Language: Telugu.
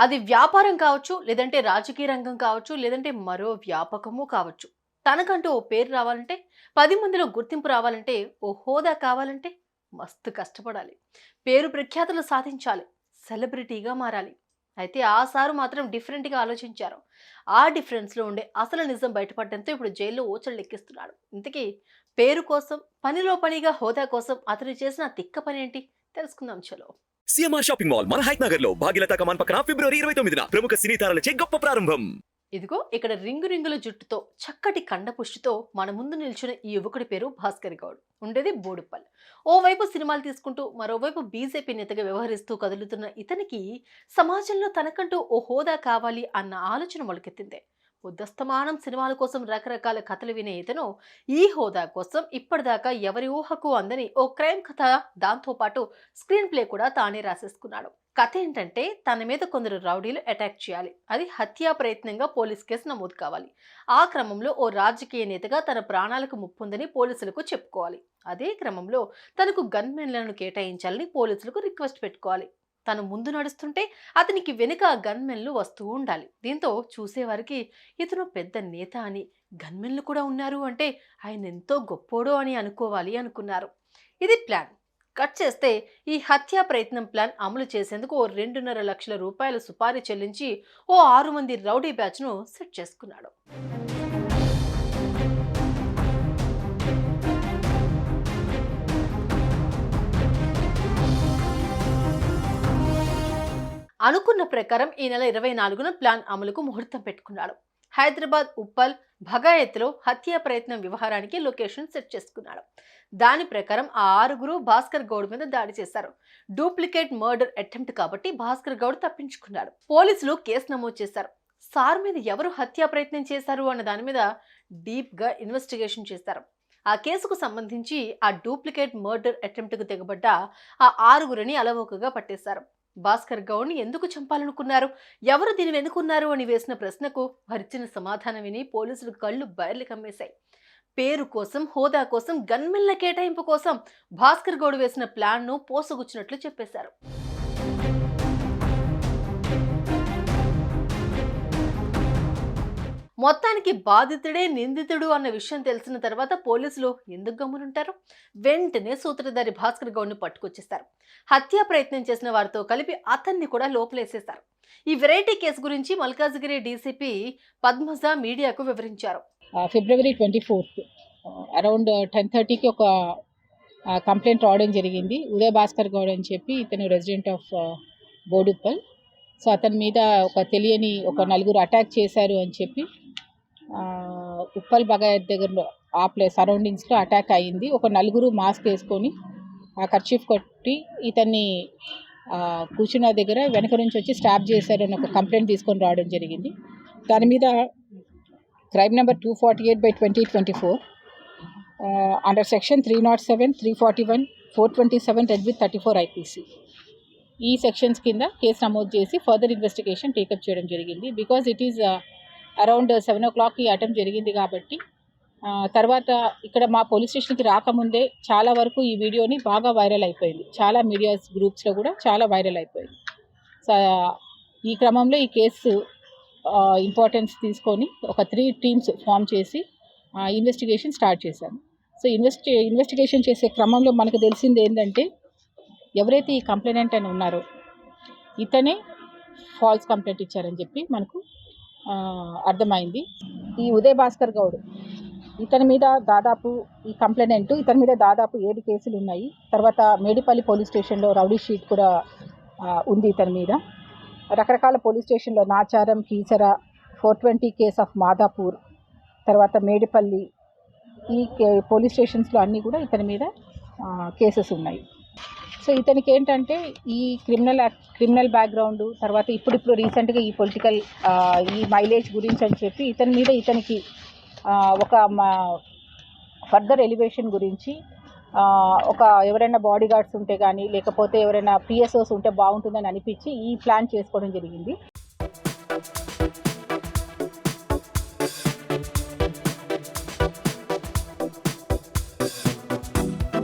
అది వ్యాపారం కావచ్చు లేదంటే రాజకీయ రంగం కావచ్చు లేదంటే మరో వ్యాపకము కావచ్చు. తనకంటూ ఓ పేరు రావాలంటే పది మందిలో గుర్తింపు రావాలంటే ఓ హోదా కావాలంటే మస్తు కష్టపడాలి. పేరు ప్రఖ్యాతులు సాధించాలి. సెలబ్రిటీగా మారాలి. అయితే ఆ సారు మాత్రం డిఫరెంట్గా ఆలోచించారు. ఆ డిఫరెన్స్లో ఉండే అసలు నిజం బయటపడడంతో ఇప్పుడు జైల్లో ఓచలు ఎక్కిస్తున్నాడు ఇంతకీ పేరు కోసం పనిలో పనిగా హోదా కోసం అతను చేసిన తిక్క పని ఏంటి తెలుసుకుందాం చలో. సిఎంఆర్ షాపింగ్ మాల్ మన హైట్ నగర్లో భాగ్యలత కమాన్ పక్కన ఫిబ్రవరి ఇరవై తొమ్మిదిన ప్రముఖ సినీ తారలచే గొప్ప ప్రారంభం. ఇదిగో ఇక్కడ రింగు రింగుల జుట్టుతో చక్కటి కండపుష్టితో మన ముందు నిల్చున్న ఈ యువకుడి పేరు భాస్కర్ గౌడ్. ఉండేది బోడుపల్. ఓవైపు సినిమాలు తీసుకుంటూ మరోవైపు బీజేపీ నేతగా వ్యవహరిస్తూ కదులుతున్న ఇతనికి సమాజంలో తనకంటూ ఓ హోదా కావాలి అన్న ఆలోచన మొలకెత్తిందే. ఉదస్తమానం సినిమాల కోసం రకరకాల కథలు వినే ఇతను ఈ హోదా కోసం ఇప్పటిదాకా ఎవరి ఊహకు అందని ఓ క్రైమ్ కథ దాంతోపాటు స్క్రీన్ ప్లే కూడా తానే రాసేసుకున్నాడు. కథ ఏంటంటే తన మీద కొందరు రౌడీలు అటాక్ చేయాలి. అది హత్యా ప్రయత్నంగా పోలీస్ కేసు నమోదు కావాలి. ఆ క్రమంలో ఓ రాజకీయ నేతగా తన ప్రాణాలకు ముప్పుందని పోలీసులకు చెప్పుకోవాలి. అదే క్రమంలో తనకు గన్మెన్లను కేటాయించాలని పోలీసులకు రిక్వెస్ట్ పెట్టుకోవాలి. తను ముందు నడుస్తుంటే అతనికి వెనుక గన్మెన్లు వస్తూ ఉండాలి. దీంతో చూసేవారికి ఇతను పెద్ద నేత అని గన్మెన్లు కూడా ఉన్నారు అంటే ఆయన ఎంతో గొప్పోడో అని అనుకోవాలి అనుకున్నారు. ఇది ప్లాన్. కట్ చేస్తే ఈ హత్యా ప్రయత్నం ప్లాన్ అమలు చేసేందుకు ఓ రెండున్నర లక్షల రూపాయల సుపారీ చెల్లించి ఓ ఆరు మంది రౌడీ బ్యాచ్ను సెట్ చేసుకున్నాడు. అనుకున్న ప్రకారం ఈ నెల ఇరవై నాలుగున ప్లాన్ అమలుకు ముహూర్తం పెట్టుకున్నాడు. హైదరాబాద్ ఉప్పల్ భగాయత్లో హత్యా ప్రయత్నం వ్యవహారానికి లొకేషన్ సెట్ చేసుకున్నాడు. దాని ప్రకారం ఆ ఆరుగురు భాస్కర్ గౌడ్ మీద దాడి చేశారు. డూప్లికేట్ మర్డర్ అటెంప్ట్ కాబట్టి భాస్కర్ గౌడ్ తప్పించుకున్నాడు. పోలీసులు కేసు నమోదు చేశారు. సార్ మీద ఎవరు హత్యా ప్రయత్నం చేశారు అన్న దాని మీద డీప్గా ఇన్వెస్టిగేషన్ చేశారు. ఆ కేసుకు సంబంధించి ఆ డూప్లికేట్ మర్డర్ అటెంప్ట్కు తెగబడ్డ ఆ ఆరుగురిని అలవోకగా పట్టేశారు. భాస్కర్ గౌడ్ని ఎందుకు చంపాలనుకున్నారు? ఎవరు దీని వెనుకున్నారు అని వేసిన ప్రశ్నకు వారిచ్చిన సమాధానం విని పోలీసులు కళ్ళు బయర్లు కమ్మేశాయి. పేరు కోసం హోదా కోసం గన్మెన్ల కేటాయింపు కోసం భాస్కర్ గౌడ్ వేసిన ప్లాన్ను పోసగుచ్చినట్లు చెప్పేశారు. మొత్తానికి బాధితుడే నిందితుడు అన్న విషయం తెలిసిన తర్వాత పోలీసులు ఎందుకు గమ్మునుంటారు? వెంటనే సూత్రధారి భాస్కర్ గౌడ్ని పట్టుకొచ్చేస్తారు. హత్యా ప్రయత్నం చేసిన వారితో కలిపి అతన్ని కూడా లోపలేసేశారు ఈ వెరైటీ కేసు గురించి మల్కాజ్గిరి డీసీపీ పద్మజ మీడియాకు వివరించారు. February twenty fourth around ten థర్టీకి ఒక కంప్లైంట్ రావడం జరిగింది. ఉదయ్ భాస్కర్ గౌడ్ అని చెప్పి ఇతను రెసిడెంట్ ఆఫ్ బోడుప్పల్. సో అతని మీద ఒక తెలియని ఒక నలుగురు అటాక్ చేశారు అని చెప్పి ఉప్పల్ బగాయత్ దగ్గరలో ఆ ప్లేస్ సరౌండింగ్స్లో అటాక్ అయ్యింది. ఒక నలుగురు మాస్క్ వేసుకొని ఆ కర్చీఫ్ కొట్టి ఇతన్ని కూర్చున్న దగ్గర వెనక నుంచి వచ్చి స్టాప్ చేశారు అని ఒక కంప్లైంట్ తీసుకొని రావడం జరిగింది. దాని మీద crime number two forty eight by twenty twenty four under section three naught seven three forty one four twenty seven read with thirty four IPC ఈ సెక్షన్స్ కింద కేసు నమోదు చేసి ఫర్దర్ ఇన్వెస్టిగేషన్ టేకప్ చేయడం జరిగింది. Because it is around seven o'clock ఈ అటెంప్ట్ జరిగింది కాబట్టి తర్వాత ఇక్కడ మా పోలీస్ స్టేషన్కి రాకముందే చాలా వరకు ఈ వీడియోని బాగా వైరల్ అయిపోయింది. చాలా మీడియా గ్రూప్స్లో కూడా చాలా వైరల్ అయిపోయింది. సో ఈ క్రమంలో ఈ కేసు ఇంపార్టెన్స్ తీసుకొని ఒక త్రీ టీమ్స్ ఫామ్ చేసి ఇన్వెస్టిగేషన్ స్టార్ట్ చేశాము. సో ఇన్వెస్టి ఇన్వెస్టిగేషన్ చేసే క్రమంలో మనకు తెలిసింది ఏంటంటే ఎవరైతే ఈ కంప్లైనెంట్ అని ఉన్నారో ఇతనే ఫాల్స్ కంప్లైంట్ ఇచ్చారని చెప్పి మనకు అర్థమైంది. ఈ ఉదయ్ భాస్కర్ గౌడ్ ఇతని మీద దాదాపు ఈ కంప్లైంట్ ఇతని మీద దాదాపు ఏడు కేసులు ఉన్నాయి. తర్వాత మేడిపల్లి పోలీస్ స్టేషన్లో రౌడీ షీట్ కూడా ఉంది ఇతని మీద. రకరకాల పోలీస్ స్టేషన్లో Nacharam Keesara four twenty case of Madhapur తర్వాత మేడిపల్లి ఈ కే- పోలీస్ స్టేషన్స్లో అన్నీ కూడా ఇతని మీద కేసెస్ ఉన్నాయి. సో ఇతనికి ఏంటంటే ఈ క్రిమినల్ క్రిమినల్ బ్యాక్గ్రౌండ్ తర్వాత ఇప్పుడిప్పుడు రీసెంట్గా ఈ పొలిటికల్ ఈ మైలేజ్ గురించి అని చెప్పి ఇతని మీద ఇతనికి ఒక ఒక ఫర్దర్ ఎలివేషన్ గురించి ఒక ఎవరైనా బాడీ గార్డ్స్ ఉంటే కానీ లేకపోతే ఎవరైనా పిఎస్ఓస్ ఉంటే బాగుంటుందని అనిపించి ఈ ప్లాన్ చేసుకోవడం జరిగింది.